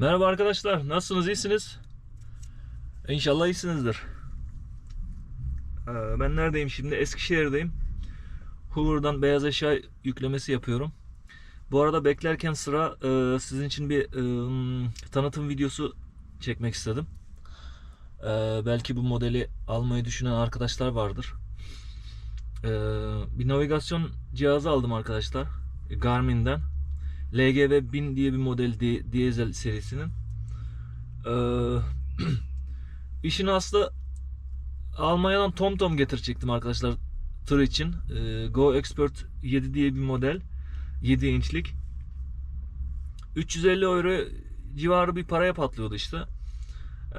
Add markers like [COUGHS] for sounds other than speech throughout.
Merhaba arkadaşlar, nasılsınız? İyisiniz? İnşallah iyisinizdir. Ee, Ben neredeyim şimdi? Eskişehir'deyim. Hoover'dan beyaz eşya yüklemesi yapıyorum. Bu arada beklerken sıra e, sizin için bir e, tanıtım videosu çekmek istedim. Ee, Belki bu modeli almayı düşünen arkadaşlar vardır. Bir navigasyon cihazı aldım arkadaşlar. Garmin'den. LGV 1000 diye bir model di- diesel serisinin. Ee, işin aslı Almanya'dan TomTom getirecektim arkadaşlar tır için. Ee, Go Expert 7 diye bir model. 7 inçlik. 350 euro civarı bir paraya patlıyordu işte.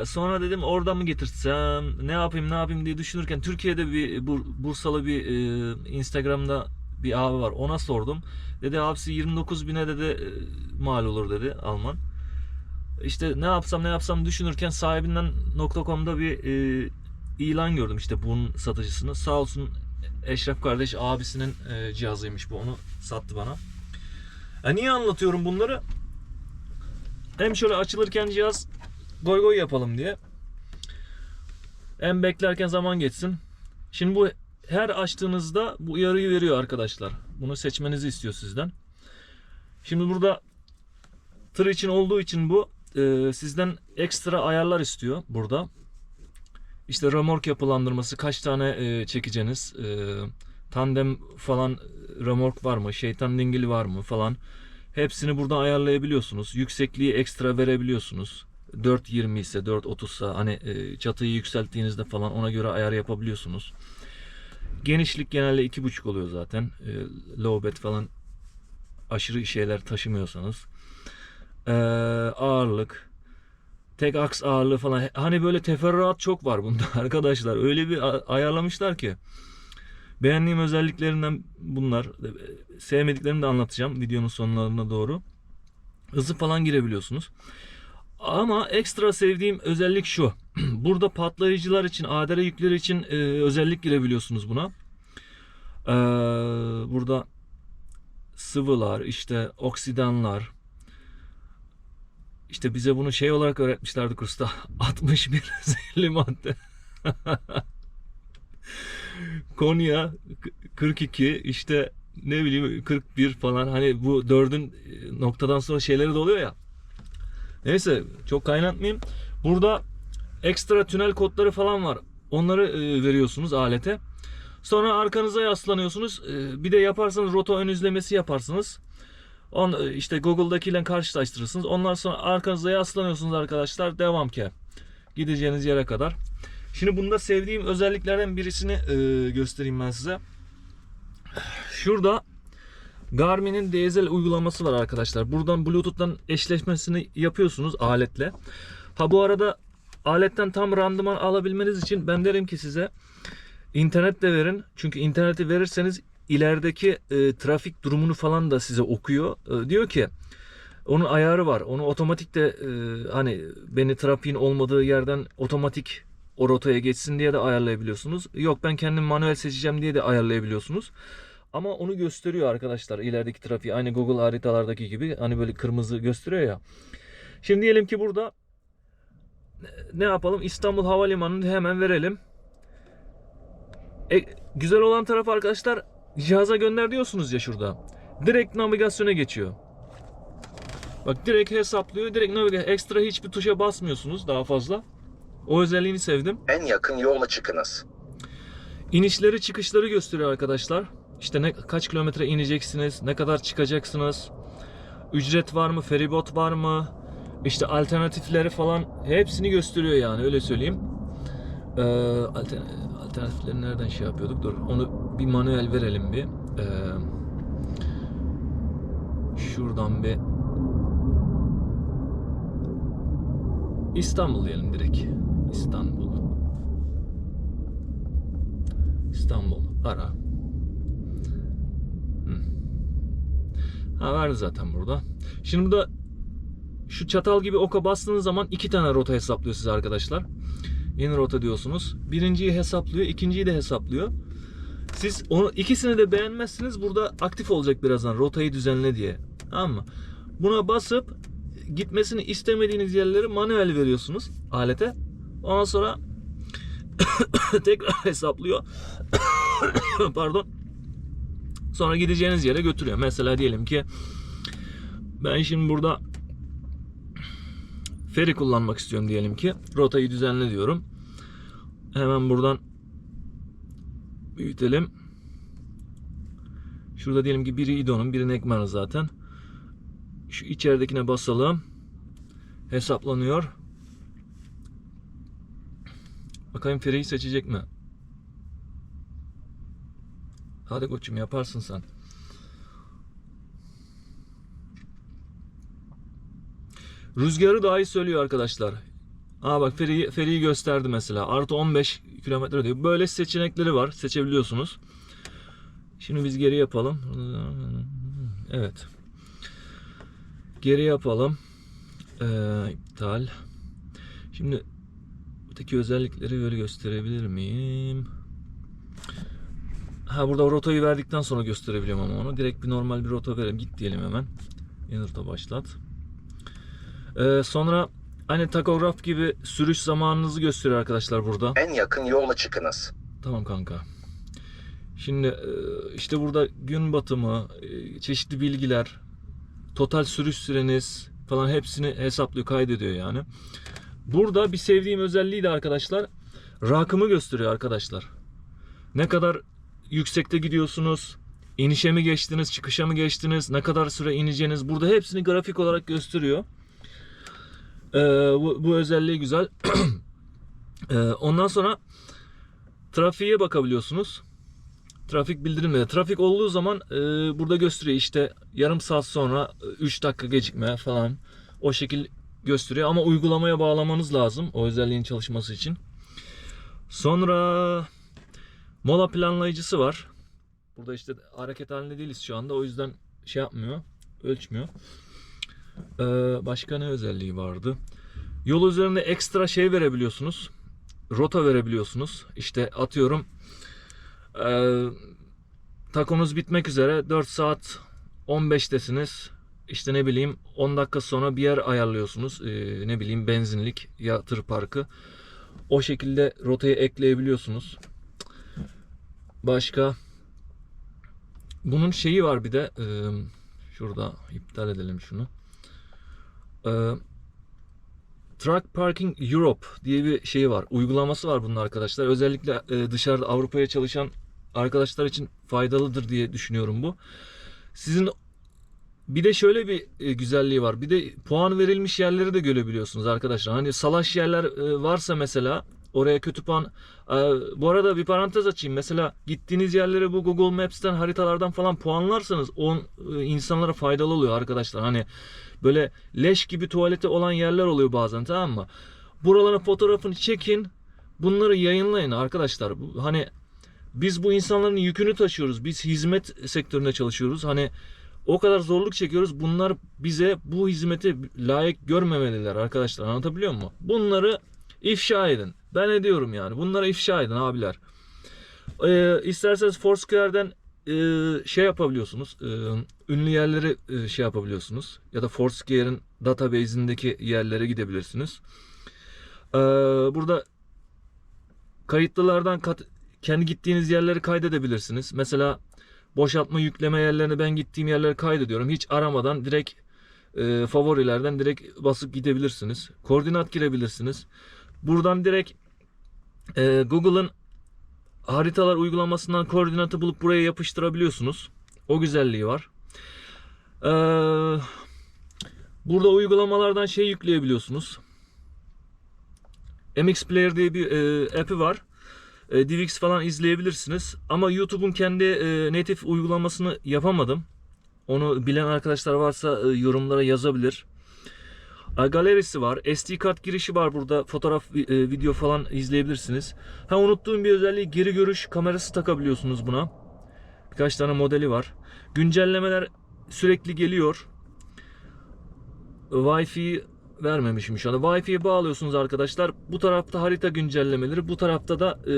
Ee, Sonra dedim oradan mı getirsem ne yapayım ne yapayım diye düşünürken Türkiye'de bir Bur- Bursalı bir e, Instagram'da bir abi var ona sordum. Dedi abisi 29 bine dedi e, mal olur dedi Alman. İşte ne yapsam ne yapsam düşünürken sahibinden .com'da bir e, ilan gördüm işte bunun satıcısını. Sağ olsun Eşref kardeş abisinin e, cihazıymış bu onu sattı bana. E, niye anlatıyorum bunları? Hem şöyle açılırken cihaz goy goy yapalım diye. Hem beklerken zaman geçsin. Şimdi bu her açtığınızda bu uyarıyı veriyor arkadaşlar. Bunu seçmenizi istiyor sizden. Şimdi burada tır için olduğu için bu e, sizden ekstra ayarlar istiyor burada. İşte remork yapılandırması kaç tane e, çekeceğiniz, e, tandem falan e, remork var mı, şeytan dingili var mı falan. Hepsini buradan ayarlayabiliyorsunuz. Yüksekliği ekstra verebiliyorsunuz. 4.20 ise 4.30 ise hani e, çatıyı yükselttiğinizde falan ona göre ayar yapabiliyorsunuz. Genişlik genelde 2.5 oluyor zaten. E, low bed falan aşırı şeyler taşımıyorsanız. E, ağırlık, tek aks ağırlığı falan. Hani böyle teferruat çok var bunda [LAUGHS] arkadaşlar. Öyle bir ayarlamışlar ki. Beğendiğim özelliklerinden bunlar. E, Sevmediklerini de anlatacağım videonun sonlarına doğru. Hızı falan girebiliyorsunuz. Ama ekstra sevdiğim özellik şu. [CLEARS THROAT] Burada patlayıcılar için, ADR yükleri için e, özellik girebiliyorsunuz buna. Ee, burada sıvılar, işte oksidanlar. İşte bize bunu şey olarak öğretmişlerdi kursta. 61 [LAUGHS] zehirli madde. [LAUGHS] Konya k- 42 işte ne bileyim 41 falan hani bu dördün e, noktadan sonra şeyleri de oluyor ya. Neyse çok kaynatmayayım. Burada ekstra tünel kodları falan var. Onları e, veriyorsunuz alete. Sonra arkanıza yaslanıyorsunuz. E, bir de yaparsanız rota ön izlemesi yaparsınız. On, e, işte Google'dakiyle karşılaştırırsınız. Ondan sonra arkanıza yaslanıyorsunuz arkadaşlar. Devam ki. Gideceğiniz yere kadar. Şimdi bunda sevdiğim özelliklerden birisini göstereyim ben size. Şurada Garmin'in diesel uygulaması var arkadaşlar. Buradan Bluetooth'tan eşleşmesini yapıyorsunuz aletle. Ha bu arada aletten tam randıman alabilmeniz için ben derim ki size internet de verin. Çünkü interneti verirseniz ilerideki e, trafik durumunu falan da size okuyor. E, diyor ki onun ayarı var. Onu otomatik de e, hani beni trafiğin olmadığı yerden otomatik o rotaya geçsin diye de ayarlayabiliyorsunuz. Yok ben kendim manuel seçeceğim diye de ayarlayabiliyorsunuz. Ama onu gösteriyor arkadaşlar ilerideki trafiği. Aynı Google haritalardaki gibi hani böyle kırmızı gösteriyor ya. Şimdi diyelim ki burada ne yapalım? İstanbul Havalimanı'nı hemen verelim. E, güzel olan taraf arkadaşlar cihaza gönder diyorsunuz ya şurada. Direkt navigasyona geçiyor. Bak direkt hesaplıyor. Direkt navigasyon. Ekstra hiçbir tuşa basmıyorsunuz daha fazla. O özelliğini sevdim. En yakın yola çıkınız. İnişleri çıkışları gösteriyor arkadaşlar. İşte ne kaç kilometre ineceksiniz, ne kadar çıkacaksınız, ücret var mı, feribot var mı, işte alternatifleri falan hepsini gösteriyor yani öyle söyleyeyim. Ee, altern- alternatifleri nereden şey yapıyorduk? Dur onu bir manuel verelim bir. Ee, şuradan bir İstanbul diyelim direkt. İstanbul. İstanbul ara. Ha verdi zaten burada. Şimdi burada şu çatal gibi oka bastığınız zaman iki tane rota hesaplıyor size arkadaşlar. Yeni rota diyorsunuz. Birinciyi hesaplıyor, ikinciyi de hesaplıyor. Siz onu ikisini de beğenmezsiniz. Burada aktif olacak birazdan rotayı düzenle diye. Tamam mı? Buna basıp gitmesini istemediğiniz yerleri manuel veriyorsunuz alete. Ondan sonra [COUGHS] tekrar hesaplıyor. [COUGHS] Pardon. Sonra gideceğiniz yere götürüyor. Mesela diyelim ki ben şimdi burada feri kullanmak istiyorum diyelim ki. Rotayı düzenle diyorum. Hemen buradan büyütelim. Şurada diyelim ki biri İdo'nun, biri Nekman'ın zaten. Şu içeridekine basalım. Hesaplanıyor. Bakayım Feri'yi seçecek mi? Hadi koçum yaparsın sen. Rüzgarı dahi söylüyor arkadaşlar. Aa bak Feri'yi Feri'yi gösterdi mesela. Artı 15 kilometre diyor. Böyle seçenekleri var. Seçebiliyorsunuz. Şimdi biz geri yapalım. Evet. Geri yapalım. Ee, iptal. Şimdi öteki özellikleri böyle gösterebilir miyim? Ha burada rotayı verdikten sonra gösterebiliyorum ama onu. Direkt bir normal bir rota verelim. Git diyelim hemen. Rota başlat. Ee, sonra hani takograf gibi sürüş zamanınızı gösteriyor arkadaşlar burada. En yakın yola çıkınız. Tamam kanka. Şimdi e, işte burada gün batımı, e, çeşitli bilgiler, total sürüş süreniz falan hepsini hesaplıyor, kaydediyor yani. Burada bir sevdiğim özelliği de arkadaşlar rakımı gösteriyor arkadaşlar. Ne kadar yüksekte gidiyorsunuz, inişe mi geçtiniz, çıkışa mı geçtiniz, ne kadar süre ineceğiniz burada hepsini grafik olarak gösteriyor. Ee, bu, bu özelliği güzel. [CLEARS THROAT] Ee, ondan sonra trafiğe bakabiliyorsunuz. Trafik bildirimleri. Trafik olduğu zaman e, burada gösteriyor işte yarım saat sonra 3 dakika gecikme falan o şekil gösteriyor ama uygulamaya bağlamanız lazım o özelliğin çalışması için. Sonra mola planlayıcısı var. Burada işte hareket halinde değiliz şu anda o yüzden şey yapmıyor, ölçmüyor. Ee, başka ne özelliği vardı? Yol üzerinde ekstra şey verebiliyorsunuz. Rota verebiliyorsunuz. İşte atıyorum ee, takonuz bitmek üzere 4 saat 15'tesiniz. İşte ne bileyim 10 dakika sonra bir yer ayarlıyorsunuz. Ee, ne bileyim benzinlik ya tır parkı. O şekilde rotayı ekleyebiliyorsunuz. Başka bunun şeyi var bir de ee, şurada iptal edelim şunu. Ee, Truck Parking Europe diye bir şey var. Uygulaması var bunun arkadaşlar. Özellikle e, dışarıda Avrupa'ya çalışan arkadaşlar için faydalıdır diye düşünüyorum bu. Sizin bir de şöyle bir e, güzelliği var. Bir de puan verilmiş yerleri de görebiliyorsunuz arkadaşlar. Hani salaş yerler e, varsa mesela oraya kötü puan. E, bu arada bir parantez açayım. Mesela gittiğiniz yerlere bu Google Maps'ten haritalardan falan puanlarsanız o e, insanlara faydalı oluyor arkadaşlar. Hani böyle leş gibi tuvaleti olan yerler oluyor bazen tamam mı? Buraların fotoğrafını çekin. Bunları yayınlayın arkadaşlar. Hani biz bu insanların yükünü taşıyoruz. Biz hizmet sektöründe çalışıyoruz. Hani o kadar zorluk çekiyoruz. Bunlar bize bu hizmeti layık görmemeliler arkadaşlar. Anlatabiliyor muyum? Bunları ifşa edin. Ben ediyorum yani. Bunları ifşa edin abiler. Ee, isterseniz Foursquare'den e, şey yapabiliyorsunuz. e, ünlü yerleri e, şey yapabiliyorsunuz. Ya da Foursquare'in database'indeki yerlere gidebilirsiniz. Ee, burada kayıtlılardan kat, kendi gittiğiniz yerleri kaydedebilirsiniz. Mesela boşaltma yükleme yerlerini ben gittiğim yerleri kaydediyorum. Hiç aramadan direkt e, favorilerden direkt basıp gidebilirsiniz. Koordinat girebilirsiniz. Buradan direkt e, Google'ın haritalar uygulamasından koordinatı bulup buraya yapıştırabiliyorsunuz. O güzelliği var. Ee, burada uygulamalardan şey yükleyebiliyorsunuz. MX Player diye bir e, app'i var. E, DivX falan izleyebilirsiniz. Ama YouTube'un kendi e, native uygulamasını yapamadım. Onu bilen arkadaşlar varsa e, yorumlara yazabilir. Galerisi var. SD kart girişi var burada. Fotoğraf, e, video falan izleyebilirsiniz. Ha unuttuğum bir özelliği geri görüş kamerası takabiliyorsunuz buna. Birkaç tane modeli var. Güncellemeler sürekli geliyor. Wi-Fi vermemişim şu anda. Wi-Fi'ye bağlıyorsunuz arkadaşlar. Bu tarafta harita güncellemeleri, bu tarafta da e,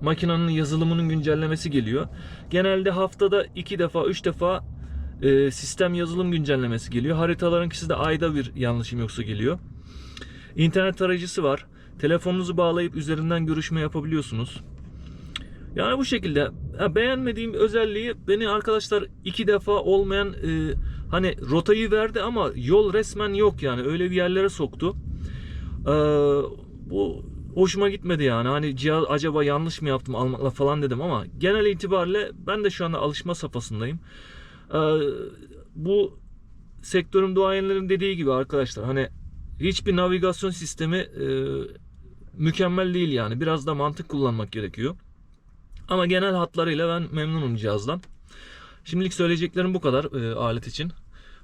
makinenin yazılımının güncellemesi geliyor. Genelde haftada iki defa, üç defa e, sistem yazılım güncellemesi geliyor. Haritalarınkisi de ayda bir yanlışım yoksa geliyor. İnternet tarayıcısı var. Telefonunuzu bağlayıp üzerinden görüşme yapabiliyorsunuz. Yani bu şekilde ha, beğenmediğim özelliği beni arkadaşlar iki defa olmayan e, hani rotayı verdi ama yol resmen yok yani öyle bir yerlere soktu. Ee, bu hoşuma gitmedi yani hani cihaz acaba yanlış mı yaptım almakla falan dedim ama genel itibariyle ben de şu anda alışma safhasındayım. Ee, bu sektörün duayenlerin dediği gibi arkadaşlar hani hiçbir navigasyon sistemi e, mükemmel değil yani biraz da mantık kullanmak gerekiyor. Ama genel hatlarıyla ben memnunum cihazdan. Şimdilik söyleyeceklerim bu kadar e, alet için.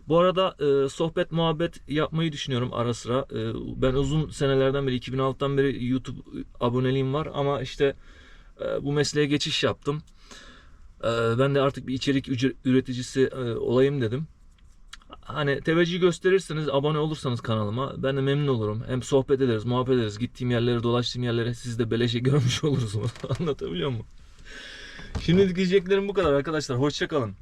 Bu arada e, sohbet muhabbet yapmayı düşünüyorum ara sıra. E, ben uzun senelerden beri 2006'dan beri YouTube aboneliğim var ama işte e, bu mesleğe geçiş yaptım. E, ben de artık bir içerik üreticisi e, olayım dedim. Hani teveccüh gösterirseniz, abone olursanız kanalıma ben de memnun olurum. Hem sohbet ederiz, muhabbet ederiz. Gittiğim yerlere, dolaştığım yerlere siz de beleşe [LAUGHS] görmüş olursunuz. Anlatabiliyor muyum? Şimdilik diyeceklerim bu kadar arkadaşlar. Hoşçakalın.